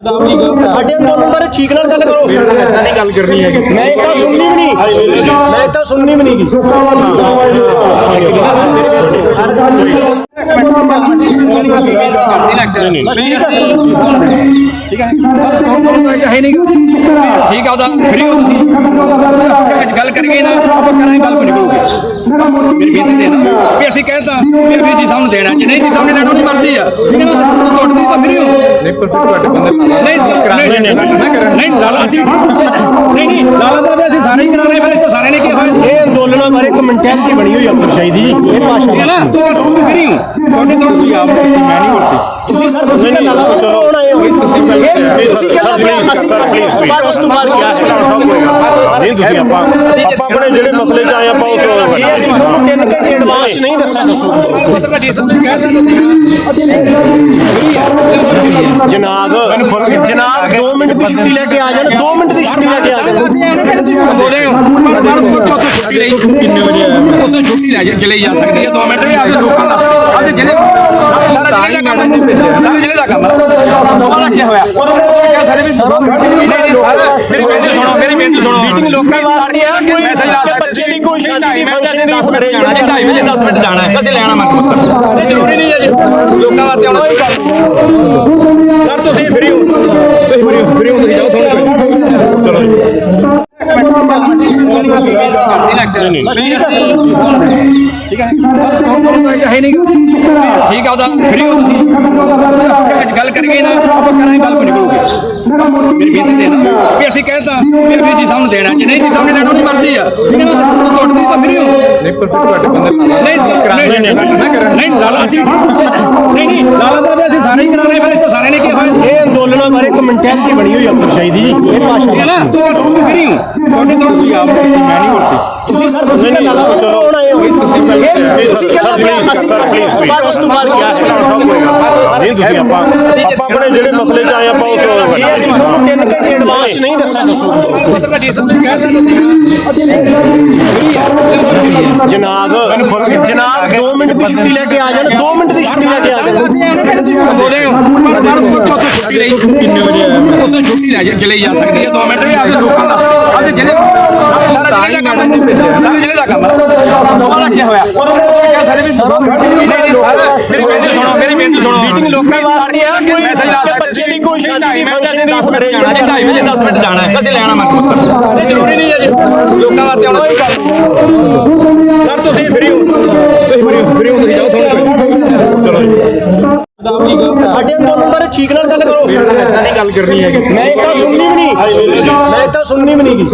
ਸਾਡੇ ਅੰਦੋਲਨ ਬਾਰੇ ਠੀਕ ਨਾਲ ਗੱਲ ਕਰੋ ਨਹੀਂ ਗੱਲ ਕਰਨੀ ਹੈ ਮੈਂ ਤਾਂ ਸੁਣਨੀ ਵੀ ਨਹੀਂ ਮੈਂ ਤਾਂ ਸੁਣਨੀ ਵੀ ਨਹੀਂ ਠੀਕ ਹੈ ਹੈ ਨਹੀਂ ਠੀਕ ਆ ਉਹਦਾ ਫਰੀ ਹੋ ਤੁਸੀਂ ਅੱਜ ਗੱਲ ਕਰੀਏ ਨਾ ਆਪਾਂ ਕਰਾਂਗੇ ਗੱਲ ਕੋ ਨਿਕਲੂਗੀ ਮੇਰੀ ਬੇਨਤੀ ਦੇਣਾ ਵੀ ਅਸੀਂ ਕਹਿੰਦਾ ਵੀ ਵੀਰ ਜੀ ਸਾਨੂੰ ਦੇਣਾ ਜੇ ਨਹੀਂ ਜੀ ਸਾਹਮਣੇ ਲੈਣਾ ਨਹੀਂ ਮਰਦੀ ਆ ਠੀਕ ਹੈ ਨਾ ਅਸੀਂ ਤੁਹਾਡੇ ਤੋਂ ਤਾਂ ਫਰੀ ਹੋ ਨਹੀਂ ਪਰ ਫਿਰ ਤੁਹਾਡੇ ਬੰਦੇ ਨਹੀਂ ਨਹੀਂ ਨਹੀਂ ਨਹੀਂ ਲਾਲਾ ਅਸੀਂ ਨਹੀਂ ਨਹੀਂ ਲਾਲਾ ਦਾ ਵੀ ਅਸੀਂ ਸਾਰੇ ਹੀ ਕਰਾਣੇ ਫਿਰ ਇਸ ਸਾਰੇ ਨੇ ਕੀ ਹੋਏ ਇਹ ਅੰਦੋਲਨਾਂ ਬਾਰੇ ਇੱਕ ਮੈਂਟੈਲਿਟੀ ਬਣੀ ਹੋਈ ਅਫਸਰਸ਼ਾਹੀ ਦੀ ਜੀ ਇਹ ਭਾਸ਼ਾ ਹੈ ਨਾ ਤੂੰ ਤੂੰ ਫਰੀ ਹੋ ਤੁਹਾਡੇ ਤੋਂ ਤੁਸੀਂ ਆਪ ਮੈਂ ਨਹੀਂ ਵਰਤੀ ਤੁਸੀਂ ਸਰ ਤੁਸੀਂ ਨਾ ਲਾਲਾ ਕੌਣ ਆਏ ਹੋ ਤੁਸੀਂ ਤੁਸੀਂ ਕਹਿੰਦਾ ਆਪਣਾ ਅਸੀਂ ਅਸੀਂ ਉਸ ਤੋਂ ਬਾਅਦ ਉਸ ਤੋਂ ਬਾਅਦ ਕਿਹਾ ਨਹੀਂ ਤੁਸੀਂ ਆਪਾਂ ਆਪਾਂ ਆਪਣੇ ਜਿਹੜੇ ਮਸਲੇ 'ਚ ਆਏ ਆਪਾਂ ਉਸ ਜਨਾਬ ਜਨਾਬ 2 ਮਿੰਟ ਦੀ ਛੁੱਟੀ ਲੈ ਕੇ ਆ ਜਾਣ 2 ਮਿੰਟ ਦੀ ਛੁੱਟੀ ਲੈ ਕੇ ਆ ਜਾਣ। ਬੋਲੇ ਹੋ ਪਰ ਪਰ ਉੱਥੋਂ ਛੁੱਟੀ ਲਈ ਕਿੰਨੇ ਵਜੇ ਆਇਆ ਉੱਥੋਂ ਛੁੱਟੀ ਲੈ ਜਾ- ਚਲੀ ਜਾ ਸਕਦੀ ਹੈ 2 ਮਿੰਟ ਵੀ ਆਪਦੇ ਲੋਕਾਂ ਦਾ ਅੱਜ ਜਿਹੜੇ ਸਾਰਾ ਜ਼ਿਲ੍ਹੇ ਦਾ ਕੰਮ ਹੈ। ਸਾਰੇ ਜ਼ਿਲ੍ਹੇ ਦਾ ਕੰਮ ਹੈ। ਸਵਾਲ ਰੱਖਿਆ ਹੋਇਆ। ਉਦੋਂ ਕਿਹਾ ਸਾਰੇ ਵੀ ਸੁਣੋ ਸ਼ਾਦੀ ਦੀ ਨਹੀਂ, ਫੰਕਸ਼ਨ ਦੀ ਦਸ ਮਿੰਟ ਫੜੇ ਜਾਣਾ ਜੀ 2:30 ਵਜੇ 10 ਮਿੰਟ ਜਾਣਾ ਹੈ। ਅਸੀਂ ਲੈਣਾ ਮੰਗ ਪੱਤਰ। ਨਹੀਂ ਜ਼ਰੂਰੀ ਨਹੀਂ ਹੈ ਜੀ। ਲੋਕਾਂ ਵਾਸਤੇ ਆਉਣਾ ਸਰ ਤੁਸੀਂ ਫਰੀ ਹੋ। ਤੁਸੀਂ ਫਰੀ ਹੋ ਫਰੀ ਹੋ ਤੁਸੀਂ ਜਾਓ ਤੁਹਾਨੂੰ ਚਲੋ ਜੀ। ਠੀਕ ਹੈ ਆ ਉਹਦਾ ਫਰੀ ਹੋ ਤੁਸੀਂ। ਅੱਜ ਗੱਲ ਕਰੀਏ ਨਾ ਆਪਾਂ ਕਰਾਂਗੇ ਗੱਲ ਕੋ ਨਿਕਲੂਗੀ ਵੀ ਅਸੀਂ ਕਹਿੰਦਾ ਵੀ ਵੀਰ ਜੀ ਸਾਨੂੰ ਦੇਣਾ ਜੇ ਨਹੀਂ ਜੀ ਸਾਹਮਣੇ ਲੈਣਾ ਨਹੀਂ ਮਰਦੀ ਆ। ਠੀਕ ਹੈ ਨਾ ਅਸੀਂ ਤੁਹਾਡੇ ਤੋਂ ਫਰੀ ਹੋ ਨਹੀਂ ਪਰ ਫਿਰ ਤੁਹਾਡੇ ਬੰਦੇ ਨਹੀਂ ਨਹੀਂ ਨਹੀਂ ਨਹੀਂ ਲਾਲਾ ਅਸੀਂ ਨਹੀਂ ਨਹੀਂ ਲਾਲਾ ਦਾ ਵੀ ਅਸੀਂ ਸਾਰੇ ਹੀ ਕਰਾਣੇ ਫਿਰ ਇਸ ਤੋਂ ਸਾਰੇ ਨੇ ਕੀ ਹੋਏ ਇਹ ਅੰਦੋਲਨਾਂ ਬਾਰੇ ਇੱਕ ਮੈਂਟੈਲਿਟੀ ਬਣੀ ਹੋਈ ਅਫਸਰਸ਼ਾਹੀ ਦੀ ਜੀ ਇਹ ਭਾਸ਼ਾ ਹੈ ਨਾ ਤੂੰ ਤੂੰ ਫਰੀ ਹੋ ਤੁਹਾਡੇ ਤੋਂ ਤੁਸੀਂ ਆਪ ਮੈਂ ਨਹੀਂ ਵਰਤੀ ਤੁਸੀਂ ਸਰ ਤੁਸੀਂ ਨਾ ਲਾਲਾ ਕੌਣ ਆਏ ਹੋ ਤੁਸੀਂ ਤੁਸੀਂ ਕਹਿੰਦਾ ਆਪਣਾ ਅਸੀਂ ਅਸੀਂ ਉਸ ਤੋਂ ਬਾਅਦ ਉਸ ਤੋਂ ਬਾਅਦ ਕਿਹਾ ਨਹੀਂ ਤੁਸੀਂ ਆਪਾਂ ਆਪਾਂ ਆਪਣੇ ਜਿਹੜੇ ਮਸਲੇ 'ਚ ਆਏ ਆਪਾਂ ਉਸ ਜੇ ਅਸੀਂ ਤੁਹਾਨੂੰ ਤਿੰਨ ਘੰਟੇ ਐਡਵਾਂਸ ਨਹੀਂ ਦੱਸਿਆ ਦੱਸੋ ਤੁਸੀਂ ਮਤਲਬ ਜੀ ਸਭ ਕਹਿ ਸਕਦੇ ਜਨਾਬ ਜਨਾਬ 2 ਮਿੰਟ ਦੀ ਛੁੱਟੀ ਲੈ ਕੇ ਆ ਜਾਣ 2 ਮਿੰਟ ਦੀ ਛੁੱਟੀ ਲੈ ਕੇ ਆ ਜਾਣ। ਅਸੀਂ ਐਵੇਂ ਕਹਿੰਦੇ ਤੁਸੀਂ ਬੋਲੇ ਹੋ। ਪਰ ਪਰ ਉੱਥੋਂ ਛੁੱਟੀ ਲਈ। ਕਿੰਨੇ ਵਜੇ ਆਇਆ ਉੱਥੋਂ ਛੁੱਟੀ ਲੈ ਜਾ- ਚਲੀ ਜਾ ਸਕਦੀ ਹੈ 2 ਮਿੰਟ ਵੀ ਆਪਦੇ ਲੋਕਾਂ ਦਾ। ਅੱਜ ਜਿਹੜੇ ਸਾਰਾ ਜ਼ਿਲ੍ਹੇ ਦਾ ਕੰਮ ਹੈ। ਸਾਰੇ ਜ਼ਿਲ੍ਹੇ ਦਾ ਕੰਮ ਹੈ। ਸਵਾਲ ਰੱਖਿਆ ਹੋਇਆ? ਉਦੋਂ ਕਿਹਾ ਸਾਰੇ ਵੀ ਸੁਣੋ। ਨਹੀਂ ਨਹੀਂ ਸਾਰੇ ਮੇਰੀ ਬੇਨਤੀ ਸੁਣੋ ਮੇਰੀ ਬੇਨਤੀ ਸੁਣੋ। ਮੀਟਿੰਗ ਲੋਕਾਂ ਵਾਸਤੇ ਆ ਕੋਈ ਮੈਸੇਜ ਲਾ ਸਕਦੇ ਬੱਚੇ ਦੀ ਕੋਈ ਸ਼ਾਦੀ ਦੀ ਫੰਕਸ਼ਨ ਦੀ 10 ਮਿੰਟ ਫੜੇ ਜਾਣਾ। ਜੀ 2:30 ਵਜੇ 10 ਮਿੰਟ ਜਾਣਾ। ਹੈ ਅਸੀਂ ਲੈਣਾ ਪੱਤਰ ਨਹੀਂ ਜ਼ਰੂਰੀ ਨਹੀਂ ਹੈ ਜੀ। ਲੋਕਾਂ ਵਾਸਤੇ ਆਉਣਾ। ਸਰ ਤੁਸੀਂ ਫਰੀ ਹੋ ਤੁਸੀਂ ਫਰੀ ਹੋ free ਹੋ, ਤੁਸੀਂ ਜਾਓ ਤੁਹਾਨੂੰ ਚਲੋ ਸਾਡੇ ਅੰਦੋਲਨ ਬਾਰੇ ਠੀਕ ਨਾਲ ਗੱਲ ਕਰੋ। ਨਹੀਂ ਗੱਲ ਕਰਨੀ ਹੈਗੀ। ਮੈਂ ਇਹ ਤਾਂ ਸੁਣਨੀ ਵੀ ਨਹੀਂ। ਮੈਂ ਇਹ ਤਾਂ ਸੁਣਨੀ ਵੀ ਨਹੀਂ।